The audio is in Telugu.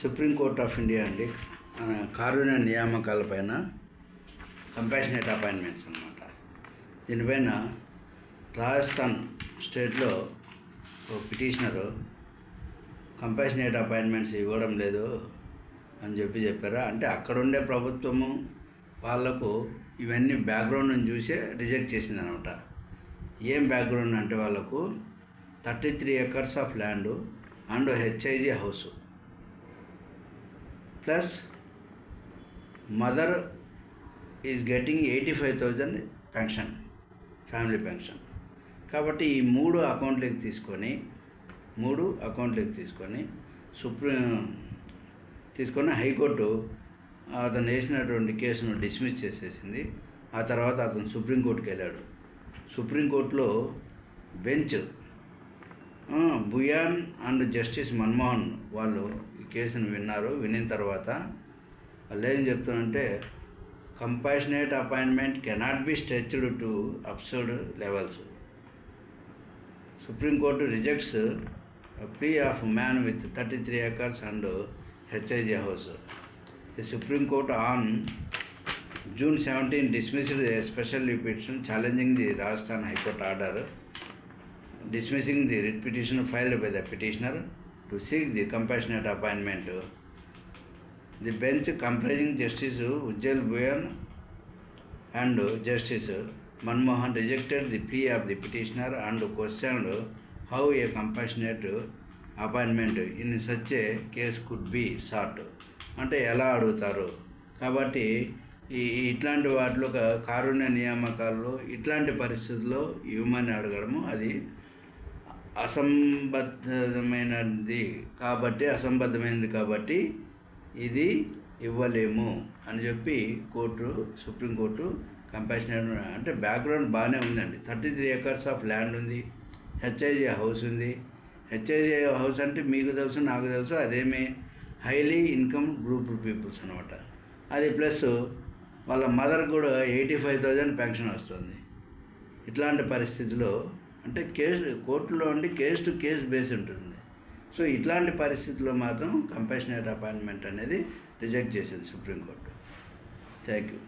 సుప్రీంకోర్ట్ ఆఫ్ ఇండియా అండి. మన కారుణ్య నియామకాలపైన కంపాషనేట్ అపాయింట్మెంట్స్ అన్నమాట. దీనిపైన రాజస్థాన్ స్టేట్లో ఒక పిటిషనరు కంపాషనేట్ అపాయింట్మెంట్స్ ఇవ్వడం లేదు అని చెప్పి చెప్పారు? అంటే అక్కడ ఉండే ప్రభుత్వము వాళ్ళకు ఇవన్నీ బ్యాక్గ్రౌండ్ని చూసే రిజెక్ట్ చేసింది అనమాట ఏం బ్యాక్గ్రౌండ్ అంటే వాళ్ళకు thirty three acres of land and HIG house. Plus mother is getting eighty five thousand pension family pension. కాబట్టి ఈ మూడు అకౌంట్లకి తీసుకొని మూడు అకౌంట్లకి తీసుకొని సుప్రీం తీసుకొని హైకోర్టు అతను వేసినటువంటి కేసును డిస్మిస్ చేసేసింది. ఆ తర్వాత అతను సుప్రీంకోర్టుకి వెళ్ళాడు. సుప్రీంకోర్టులో bench Bhuyan and justice Manmohan వాళ్ళు కేసును విన్నారు వినిన తర్వాత వాళ్ళు ఏం చెప్తున్నారంటే compassionate appointment cannot be stretched to absurd levels Supreme Court rejects plea of man with thirty three acres and HIG house the Supreme Court on June seventeen dismissed a special petition challenging the Rajasthan high court order dismissing the writ petition filed by the petitioner. To seek the compassionate appointment the bench comprising justice Ujjal Bhuyan and justice Manmohan rejected the plea of the petitioner and question how a compassionate appointment in such a case could be short అంటే ఎలా అడుగుతారు? కాబట్టి ఈ ఇట్లాంటి వాటిలో కారుణ్య నియామకాలు ఇట్లాంటి పరిస్థితుల్లో ఇవ్వమని అడగడము అది అసంబద్ధమైనది కాబట్టి అసంబద్ధమైనది కాబట్టి ఇది ఇవ్వలేము అని చెప్పి కోర్టు సుప్రీంకోర్టు కంపాషనేట్ అంటే బ్యాక్గ్రౌండ్ బాగానే ఉందండి. Thirty three acres of land ఉంది హెచ్ఐజీ హౌస్ ఉంది. హెచ్ఐజీ హౌస్ అంటే మీకు తెలుసు నాకు తెలుసు అదేమి హైలీ ఇన్కమ్ గ్రూప్ పీపుల్స్ అనమాట అది ప్లస్ వాళ్ళ మదర్ కూడా ఎయిటీ ఫైవ్ థౌజండ్ పెన్షన్ వస్తుంది. ఇట్లాంటి పరిస్థితిలో అంటే కేసు కోర్టులో ఉండి కేసు టు కేసు బేస్ ఉంటుంది. సో ఇట్లాంటి పరిస్థితుల్లో మాత్రం కంపాషనేట్ అపాయింట్మెంట్ అనేది రిజెక్ట్ చేసేది సుప్రీంకోర్టు. Thank you